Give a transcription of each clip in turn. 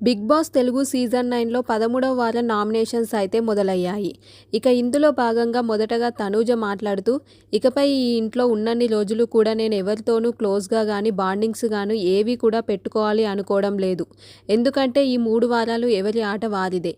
Big boss Telugu season నైన్లో పదమూడవ వారం నామినేషన్స్ అయితే మొదలయ్యాయి. ఇక ఇందులో భాగంగా మొదటగా తనూజ మాట్లాడుతూ ఇకపై ఈ ఇంట్లో ఉన్నన్ని రోజులు కూడా నేను ఎవరితోనూ క్లోజ్గా కానీ బాండింగ్స్ గాను ఏవి కూడా పెట్టుకోవాలి అనుకోవడం లేదు. ఎందుకంటే ఈ మూడు వారాలు ఎవరి ఆట వారిదే.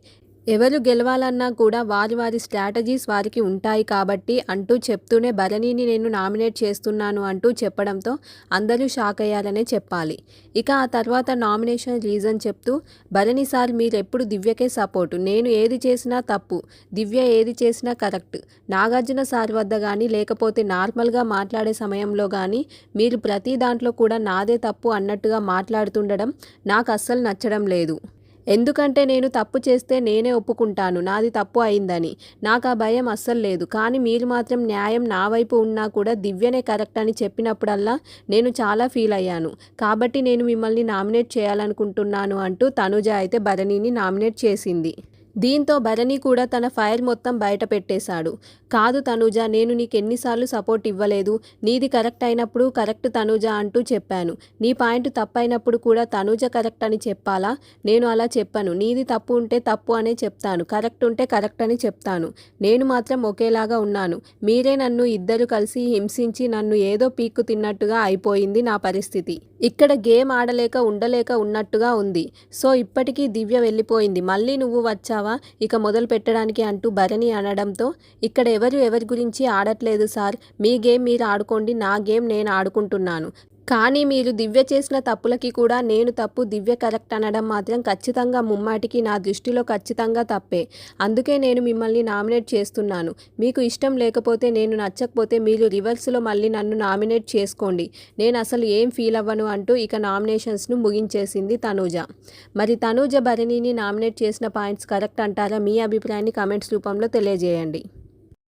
ఎవరు గెలవాలన్నా కూడా వారి వారి స్ట్రాటజీస్ వారికి ఉంటాయి కాబట్టి అంటూ చెప్తూనే భరణిని నేను నామినేట్ చేస్తున్నాను అంటూ చెప్పడంతో అందరూ షాక్ అయ్యారనే చెప్పాలి. ఇక ఆ తర్వాత నామినేషన్ రీజన్ చెప్తూ భరణి సార్ మీరెప్పుడు దివ్యకే సపోర్టు నేను ఏది చేసినా తప్పు దివ్య ఏది చేసినా కరెక్ట్ నాగార్జున సార్ వద్ద కానీ లేకపోతే నార్మల్గా మాట్లాడే సమయంలో కానీ మీరు ప్రతి దాంట్లో కూడా నాదే తప్పు అన్నట్టుగా మాట్లాడుతుండడం నాకు అస్సలు నచ్చడం లేదు. ఎందుకంటే నేను తప్పు చేస్తే నేనే ఒప్పుకుంటాను. నాది తప్పు అయిందని. నాకు ఆ భయం అస్సలు లేదు. కానీ మీరు మాత్రం న్యాయం నా వైపు ఉన్నా కూడా దివ్యనే కరెక్ట్ అని చెప్పినప్పుడల్లా నేను చాలా ఫీల్ అయ్యాను. కాబట్టి నేను మిమ్మల్ని నామినేట్ చేయాలనుకుంటున్నాను అంటూ తనుజ అయితే భరణిని నామినేట్ చేసింది. దీంతో భరణి కూడా తన ఫైర్ మొత్తం బయట పెట్టేశాడు. కాదు తనుజ నేను నీకు ఎన్నిసార్లు సపోర్ట్ ఇవ్వలేదు. నీది కరెక్ట్ అయినప్పుడు కరెక్ట్ తనుజ అంటూ చెప్పాను. నీ పాయింట్ తప్పైనప్పుడు కూడా తనుజ కరెక్ట్ అని చెప్పాలా? నేను అలా చెప్పాను. నీది తప్పు ఉంటే తప్పు అనే చెప్తాను. కరెక్ట్ ఉంటే కరెక్ట్ అని చెప్తాను. నేను మాత్రం ఒకేలాగా ఉన్నాను. మీరే నన్ను ఇద్దరు కలిసి హింసించి నన్ను ఏదో పీక్కు తిన్నట్టుగా అయిపోయింది నా పరిస్థితి. ఇక్కడ గేమ్ ఆడలేక ఉండలేక ఉన్నట్టుగా ఉంది. సో ఇప్పటికీ దివ్య వెళ్ళిపోయింది. మళ్ళీ నువ్వు వచ్చావు? ఇక మొదలు పెట్టడానికి అంటూ భరణి అనడంతో ఇక్కడ ఎవరు ఎవరి గురించి ఆడట్లేదు సార్ మీ గేమ్ మీరు ఆడుకోండి నా గేమ్ నేను ఆడుకుంటున్నాను. కానీ మీరు దివ్య చేసిన తప్పులకి కూడా నేను తప్పు దివ్య కరెక్ట్ అనడం మాత్రం ఖచ్చితంగా ముమ్మాటికి నా దృష్టిలో ఖచ్చితంగా తప్పే. అందుకే నేను మిమ్మల్ని నామినేట్ చేస్తున్నాను. మీకు ఇష్టం లేకపోతే నేను నచ్చకపోతే మీరు రివర్స్లో మళ్ళీ నన్ను నామినేట్ చేసుకోండి. నేను అసలు ఏం ఫీల్ అవ్వను అంటూ ఇక నామినేషన్స్ను ముగించేసింది తనూజ. మరి తనూజ భరణిని నామినేట్ చేసిన పాయింట్స్ కరెక్ట్ అంటారా మీ అభిప్రాయాన్ని కమెంట్స్ రూపంలో తెలియజేయండి.